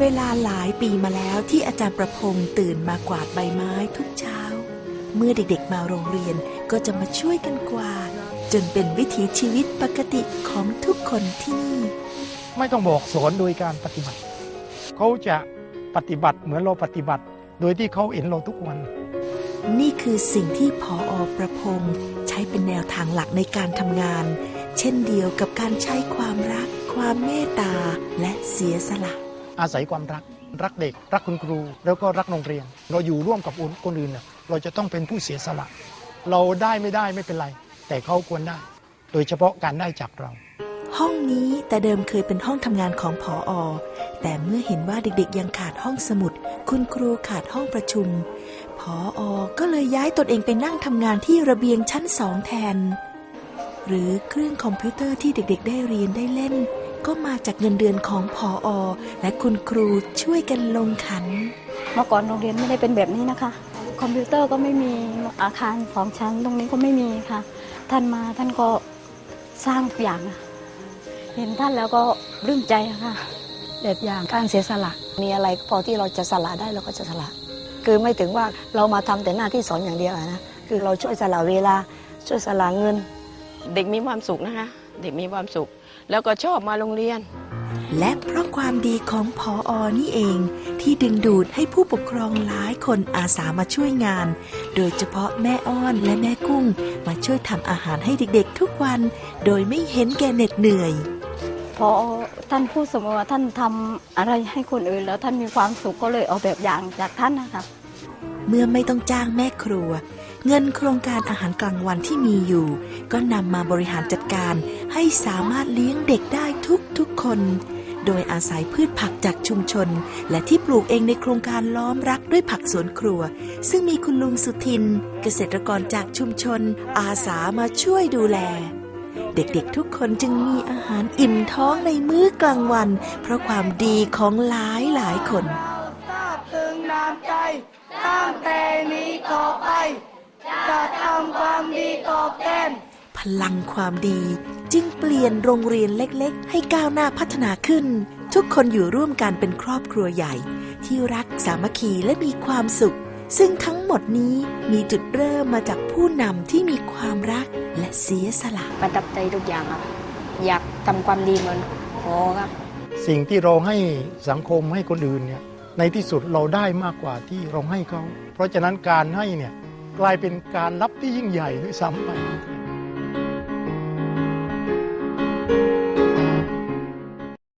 เวลาหลายปีมาแล้วที่อาจารย์ประพงศ์ตื่นมากวาดใบไม้ทุกเช้า เมื่อเด็กๆมาโรงเรียนก็จะมาช่วยกันกวาด จนเป็นวิถีชีวิตปกติของทุกคนที่นี่ ไม่ต้องบอกสอนโดยการปฏิบัติ เขาจะปฏิบัติเหมือนเราปฏิบัติ โดยที่เขาเห็นเราทุกวัน นี่คือสิ่งที่พออประพงศ์ใช้เป็นแนวทางหลักในการทำงาน เช่นเดียวกับการใช้ความรัก ความเมตตาและเสียสละ อาศัยความรัก รักเด็ก รักคุณครู แล้วก็รักโรงเรียน เราอยู่ร่วมกับคนอื่นเนี่ยเราจะต้องเป็นผู้เสียสละ เราได้ไม่ได้ไม่เป็นไร แต่เขาควรได้ โดยเฉพาะการได้จากเรา ห้องนี้แต่เดิมเคยเป็นห้องทำงานของผออแต่เมื่อเห็นว่าเด็กๆ ยังขาดห้องสมุด คุณครูขาดห้องประชุมผออก็เลยย้ายตนเองไปนั่งทำงานที่ระเบียงชั้นสองแทน หรือเครื่องคอมพิวเตอร์ที่เด็กๆ ได้เรียนได้เล่น ก็มาจากเงินเดือนของผออและคุณครูช่วยกันลงขัน เมื่อก่อนโรงเรียนไม่ได้เป็นแบบนี้นะคะ คอมพิวเตอร์ก็ไม่มีอาคารสองชั้นตรงนี้ก็ไม่มีค่ะ ท่านมาท่านก็สร้างทุกอย่างอะเห็นท่านแล้วก็รื่นใจอะค่ะแบบอย่างการเสียสละมีอะไรพอที่เราจะสละได้เราก็จะสละ คือไม่ถึงว่าเรามาทำแต่หน้าที่สอนอย่างเดียวอะนะคือเราช่วยสละเวลาช่วยสละเงิน เด็กมีความสุขนะคะ เด็กมีความสุข แล้วก็ชอบมาโรงเรียน และเพราะความดีของพออนี่เอง ที่ดึงดูดให้ผู้ปกครองหลายคนอาสามาช่วยงาน โดยเฉพาะแม่อ้อนและแม่กุ้ง มาช่วยทำอาหารให้เด็กๆ ทุกวัน โดยไม่เห็นแก่เหน็ดเหนื่อยพอท่านพูดเสมอว่าท่านทำอะไรให้คนอื่น แล้วท่านมีความสุขก็เลยเอาแบบอย่างจากท่านนะคะ เมื่อไม่ต้องจ้างแม่ครัว เงินโครงการอาหารกลางวันที่มีอยู่ ก็นำมาบริหารจัดการให้สามารถเลี้ยงเด็กได้ทุกทุกคน โดยอาศัยพืชผักจากชุมชน และที่ปลูกเองในโครงการล้อมรักด้วยผักสวนครัว ซึ่งมีคุณลุงสุทิน เกษตรกรจากชุมชน อาสามาช่วยดูแล เด็กๆทุกคนจึงมีอาหารอิ่มท้องในมื้อกลางวัน เพราะความดีของหลายหลายคน ใจ ตั้งแต่นี้ต่อไป จะทำความดีตอบแทนพลังความดีจึงเปลี่ยนโรงเรียนเล็กๆ ให้ก้าวหน้าพัฒนาขึ้น ทุกคนอยู่ร่วมกันเป็นครอบครัวใหญ่ ที่รักสามัคคีและมีความสุข ซึ่งทั้งหมดนี้มีจุดเริ่มมาจากผู้นำที่มีความรักและเสียสละประทับใจทุกอย่างครับ อยากทำความดีเหมือนพอครับ สิ่งที่เราให้สังคมให้คนอื่นเนี่ย ในที่สุดเราได้มากกว่าที่เราให้เขา เพราะฉะนั้นการให้เนี่ยกลายเป็นการรับที่ยิ่งใหญ่ด้วยซ้ำไป